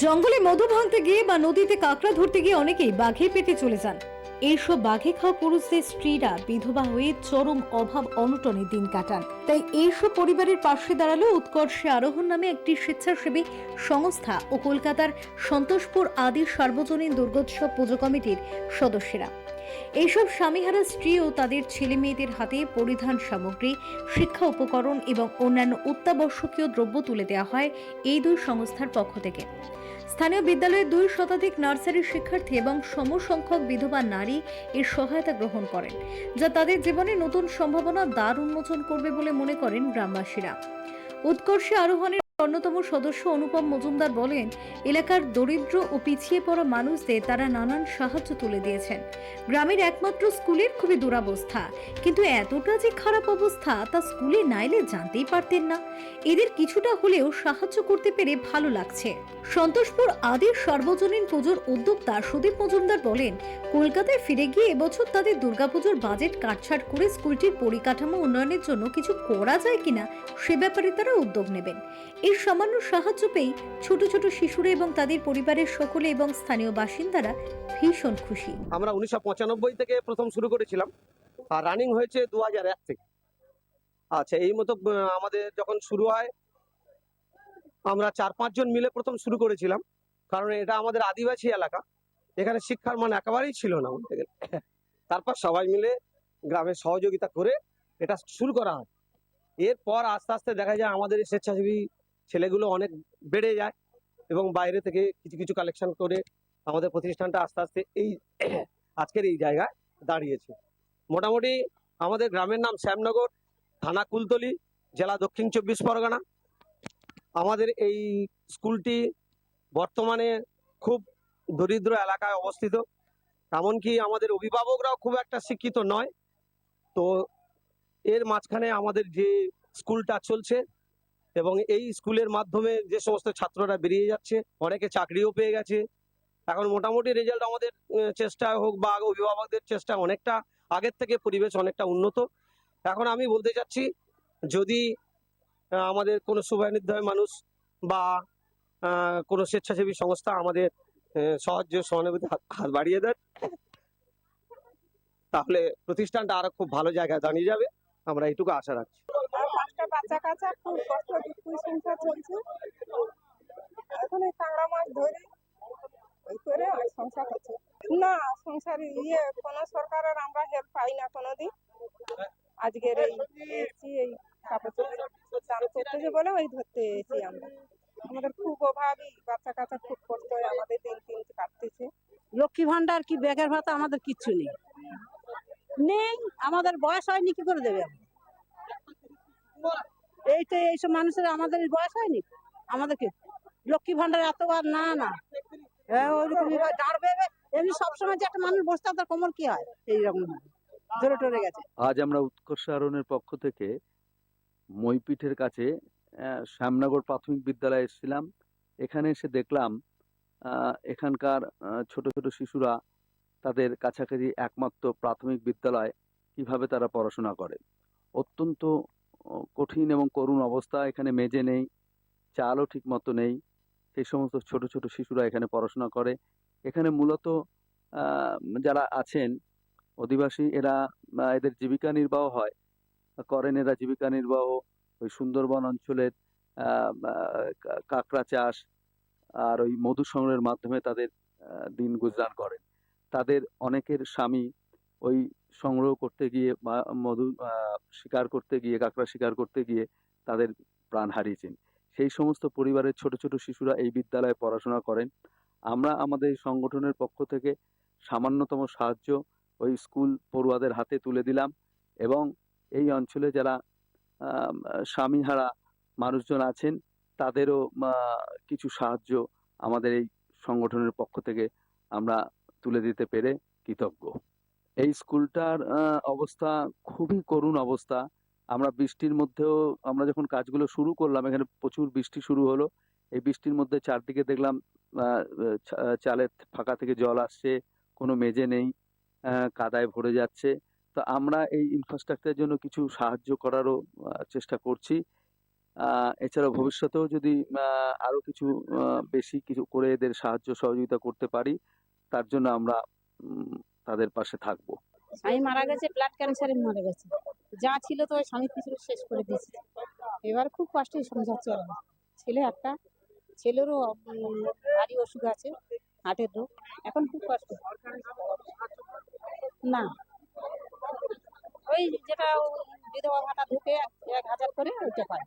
জঙ্গলে মধু ভাঙতে গিয়ে বা নদীতে কাঁকড়া ধরতে গিয়ে অনেকেই বাঘে পেটে চলে যান। এইসব বাঘে খাওয়া পুরুষদের স্ত্রীরা বিধবা হয়ে চরম অভাব অনটনে দিন কাটান। তাই এইসব পরিবারের পাশে দাঁড়াল উৎকর্ষে আরোহণ নামে একটি স্বেচ্ছাসেবী সংস্থা ও কলকাতার সন্তোষপুর আদি সার্বজনীন দুর্গোৎসব পুজো কমিটির সদস্যরা। এইসব স্বামীহারা স্ত্রী ও তাদের ছেলে মেয়েদের হাতে পরিধান সামগ্রী, শিক্ষা উপকরণ এবং অন্যান্য অত্যাবশ্যকীয় দ্রব্য তুলে দেওয়া হয় এই দুই সংস্থার পক্ষ থেকে। স্থানীয় বিদ্যালয়ের দুই শতাধিক নার্সারি শিক্ষার্থী এবং সমসংখ্যক বিধবা নারী এর সহায়তা গ্রহণ করেন, যা তাদের জীবনে নতুন সম্ভাবনা, দ্বার উন্মোচন করবে বলে মনে করেন গ্রামবাসীরা। উৎকর্ষে আরোহণের অন্যতম সদস্য অনুপম মজুমদার বলেন, এলাকার দরিদ্র ও পিছিয়ে পড়া মানুষদের তারা নানান সাহায্য তুলে দিয়েছেন। গ্রামের একমাত্র স্কুলের খুবই দুরাবস্থা। কিন্তু এতটা যে খারাপ অবস্থা তা স্কুলে নাইলে জানতেই পারতেন না। এদের কিছুটা হলেও সাহায্য করতে পেরে ভালো লাগছে। সন্তোষপুর আদির সর্বজনীন পুজোর উদ্যোক্তা সুদীপ মজুমদার বলেন, কলকাতায় ফিরে গিয়ে এবছর তাদের দুর্গাপুজোর বাজেট কাটছাট করে স্কুলটির পরিকাঠামো উন্নয়নের জন্য কিছু করা যায় কিনা সে ব্যাপারে তারা উদ্যোগ নেবেন। এর সামান্য সাহায্য পেয়ে ছোট ছোট শিশুরা এবং তাদের পরিবারের সকলে এবং স্থানীয় বাসিন্দারা ভীষণ খুশি। আমরা উনিশশো পঁচানব্বই থেকে প্রথম শুরু করেছিলাম। আর রানিং হয়েছে দু হাজার এক থেকে। আচ্ছা এই মতো আমাদের যখন শুরু হয়, আমরা চার পাঁচজন মিলে প্রথম শুরু করেছিলাম। কারণ এটা আমাদের আদিবাসী এলাকা। এখানে শিক্ষার মান একেবারেই ছিল না বলতে গেলে। তারপর সবাই মিলে গ্রামে সহযোগিতা করে এটা শুরু করা হয়। এরপর আস্তে আস্তে দেখা যায় আমাদের স্বেচ্ছাসেবী ছেলেগুলো অনেক বেড়ে যায় এবং বাইরে থেকে কিছু কিছু কালেকশন করে আমাদের প্রতিষ্ঠানটা আস্তে আস্তে এই আজকের এই জায়গায় দাঁড়িয়েছে। মোটামুটি আমাদের গ্রামের নাম শ্যামনগর, থানা কুলতলি, জেলা দক্ষিণ চব্বিশ পরগনা। আমাদের এই স্কুলটি বর্তমানে খুব দরিদ্র এলাকায় অবস্থিত। এমনকি আমাদের অভিভাবকরাও খুব একটা শিক্ষিত নয়। তো এর মাঝখানে আমাদের যে স্কুলটা চলছে এবং এই স্কুলের মাধ্যমে যে সমস্ত ছাত্ররা বেরিয়ে যাচ্ছে, অনেকে চাকরিও পেয়ে গেছে। এখন মোটামুটি রেজাল্ট আমাদের চেষ্টা হোক বা অভিভাবকদের চেষ্টা অনেকটা আগের থেকে পরিবেশ অনেকটা উন্নত। এখন আমি বলতে চাচ্ছি, যদি আমাদের কোনো শুভানির্দয় মানুষ বা কোনো স্বেচ্ছাসেবী সংস্থা আমাদের সাহায্য সহানুভূতি হাত বাড়িয়ে দেন তাহলে প্রতিষ্ঠানটা আরও খুব ভালো জায়গায় দাঁড়িয়ে যাবে। আমরা এইটুকু আশা রাখছি। পাঁচটা বাচ্চা কাচ্চা খুব কষ্ট দুঃখ সংসার চলছে। এখন এই কাঁকড়া মাছ ধরে, ওই করে ওই সংসার হচ্ছে। না, সংসার ইয়ে কোনো সরকারের আমরা হেল্প পাই না কোনোদিন। আজকের এই এই বলে, ওই ধরতে এসেছি আমরা। আমাদের খুব অভাবই, বাচ্চা কাচ্চা খুব কষ্ট আমাদের দিন লক্ষ্মী ভান্ডার কি ব্যাগের ভাতা, আমাদের কিচ্ছু নেই। নেই, আমাদের বয়স হয়নি, কি করে দেবে? এই তো এইসব মানুষের আমাদের বয়স হয়নি? আমাদেরকে? লক্ষ্মী ভান্ডার এতবার না না। হ্যাঁ। দাঁড়বে এমনি সবসময় যে একটা মানুষ বসতে তার কোমর কি হয়? এইরকম ধরে টরে গেছে। আজ আমরা উৎকর্ষ আরণের পক্ষ থেকে মইপিঠের কাছে শ্যামনগর প্রাথমিক বিদ্যালয়ে এসেছিলাম। এখানে এসে দেখলাম এখানকার ছোট ছোট শিশুরা তাদের কাছাকাছি একমাত্র প্রাথমিক বিদ্যালয় কীভাবে তারা পড়াশোনা করে। অত্যন্ত কঠিন এবং করুণ অবস্থা এখানে মেজে নেই, চালও ঠিক মতো নেই। সেই সমস্ত ছোট ছোট শিশুরা এখানে পড়াশোনা করে। এখানে মূলত যারা আছেন, অধিবাসী, এরা এদের জীবিকা নির্বাহ হয়। করেন এরা জীবিকা নির্বাহ, ওই সুন্দরবন অঞ্চলের কাঁকড়া চাষ আর ওই মধু সংগ্রহের মাধ্যমে তাদের দিন গুজরান করেন। তাদের অনেকের স্বামী ওই সংগ্রহ করতে গিয়ে বা মধু শিকার করতে গিয়ে, কাঁকড়া শিকার করতে গিয়ে তাদের প্রাণ হারিয়েছেন। সেই সমস্ত পরিবারের ছোট ছোট শিশুরা এই বিদ্যালয়ে পড়াশোনা করেন। আমরা আমাদের সংগঠনের পক্ষ থেকে সামান্যতম সাহায্য ওই স্কুল পড়ুয়াদের হাতে তুলে দিলাম এবং এই অঞ্চলে যারা স্বামীহারা মানুষজন আছেন, তাদেরও কিছু সাহায্য আমাদের এই সংগঠনের পক্ষ থেকে আমরা তুলে দিতে পেরে কৃতজ্ঞ। এই স্কুলটার অবস্থা খুবই করুণ অবস্থা। আমরা বৃষ্টির মধ্যেও আমরা যখন কাজগুলো শুরু করলাম এখানে প্রচুর বৃষ্টি শুরু হলো। এই বৃষ্টির মধ্যে চারদিকে দেখলাম চালের ফাঁকা থেকে জল আসছে কোনো মেজে নেই কাদায় ভরে যাচ্ছে। তো আমরা এই ইনফ্রাস্ট্রাকচারের জন্য কিছু সাহায্য করারও চেষ্টা করছি। আহ, এছাড়াও ভবিষ্যতেও যদি আরও কিছু বেশি কিছু করে এদের সাহায্য সহযোগিতা করতে পারি তার জন্য আমরা তাদের পাশে থাকব। স্বামী মারা গেছে ব্লাড ক্যান্সারে মারা গেছে। যা ছিল তো স্বামী পিছনে শেষ করে দিয়েছে। এবার খুব কষ্টে সংসার চলে। ছেলে একটা, ছেলেরও ভারী অসুখ আছে, হার্টের রোগ। এখন খুব কষ্ট। না। ওই যেটা বিধবা ভাতা ঢুকে এক হাজার করে ওইটা পায়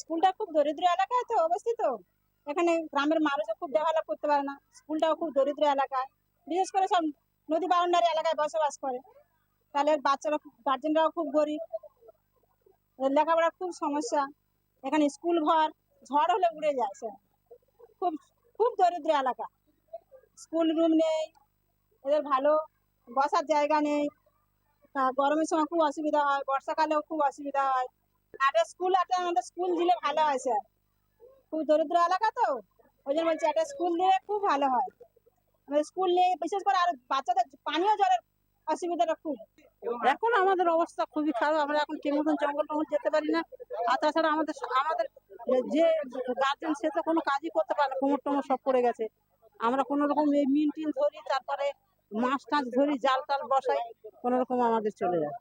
স্কুলটা খুব দরিদ্র এলাকায় তো অবস্থিত। এখানে গ্রামের মানুষও খুব ডেভেলপ করতে পারে না। স্কুলটাও খুব দরিদ্র এলাকায়। বিশেষ করে সব নদী বাউন্ডারি এলাকায় বসবাস করে। তাহলে বাচ্চারা খুব গার্জেনরাও খুব গরিব। লেখাপড়ার খুব সমস্যা। এখানে স্কুল ঘর, ঝড় হলে উড়ে যায় সে। খুব খুব দরিদ্র এলাকা। স্কুল রুম নেই, এদের ভালো, বসার জায়গা নেই। গরমের সময় খুব অসুবিধা হয়, বর্ষাকালেও খুব অসুবিধা হয়। একটা স্কুল একটা আমাদের স্কুল দিলে ভালো হয় স্যার খুব দরিদ্র এলাকা তো, ওই জন্য বলছি একটা স্কুল দিলে খুব ভালো হয়। স্কুল নেই বিশেষ করে আর বাচ্চাদের পানীয় জলের অসুবিধাটা খুব। এখন আমাদের অবস্থা খুবই খারাপ আমরা এখন ঠিক মতন জঙ্গল টঙ্গল যেতে পারি না। আর তাছাড়া আমাদের আমাদের যে গার্জেন সে তো কোনো কাজই করতে পারে না কোমর টোমর সব পড়ে গেছে। আমরা কোনো রকম এই মিন টিন ধরি তারপরে মাছ টাছ ধরি জাল টাল বসাই কোনো রকম আমাদের চলে যায়।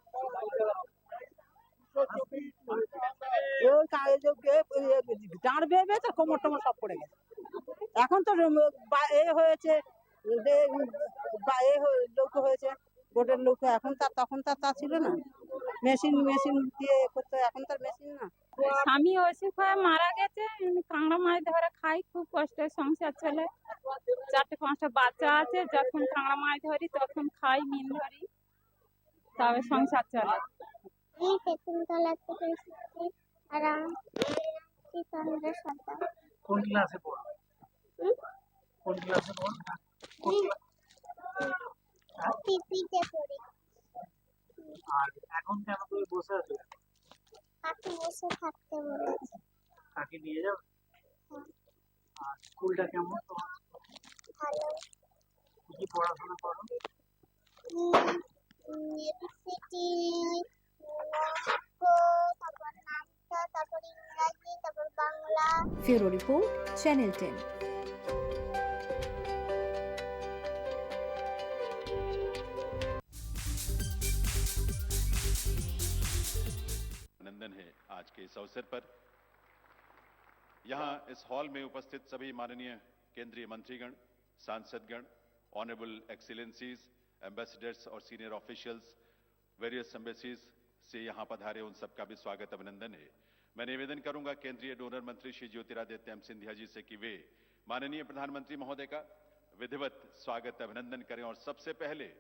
দাঁড় বেয়ে বেয়ে তো কোমর টোমর সব পড়ে গেছে। এখন তো এ হয়েছে যে- বা এ হয়ে- লোক হয়েছে বোর্ডের লোক এখন তার তখন তার তা ছিল না। মেশিন মেশিন দিয়ে করতে হয়, এখন তার মেশিন না। স্বামী অসুখ হয়ে মারা গেছে কাঁকড়া মাছ ধরে খাই খুব কষ্টে সংসার চলে। চারটে পাঁচটা বাচ্চা আছে যখন কাঁকড়া মাছ ধরি তখন খাই মিন ধরি। তবে সংসার চলে। কোন ক্লাসে পড়ো? কোন ক্লাসে পড়ো পিপিতে পড়ি আর এখন কেন তুমি বসে আছো কাকু বসে থাকতে বলেছে। কাকে নিয়ে যাও আর স্কুলটা কেমন তোমার? ভালো। কি কি পড়াশোনা করো? ইউনিভার্সিটি তারপর ইংরাজি তারপর বাংলা। ফেরো রিপোর্ট চ্যানেল টেন। अवसर पर यहाँ इस हॉल में उपस्थित सभी माननीय केंद्रीय मंत्रीगण, सांसदगण ऑनरेबल एक्सीलेंसीज एम्बेसडर्स और सीनियर ऑफिशियल्स वेरियस एम्बेसीज से यहाँ पधारे उन सबका भी स्वागत अभिनंदन है। मैं निवेदन करूँगा केंद्रीय डोनर मंत्री श्री ज्योतिरादित्य एम सिंधिया जी से कि वे माननीय प्रधानमंत्री महोदय का विधिवत स्वागत अभिनंदन करें और सबसे पहले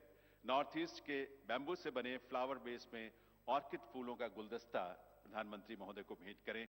नॉर्थ ईस्ट के बैम्बू से बने फ्लावर बेस में ऑर्किड फूलों का गुलदस्ता प्रधानमंत्री महोदय को भेंट करें।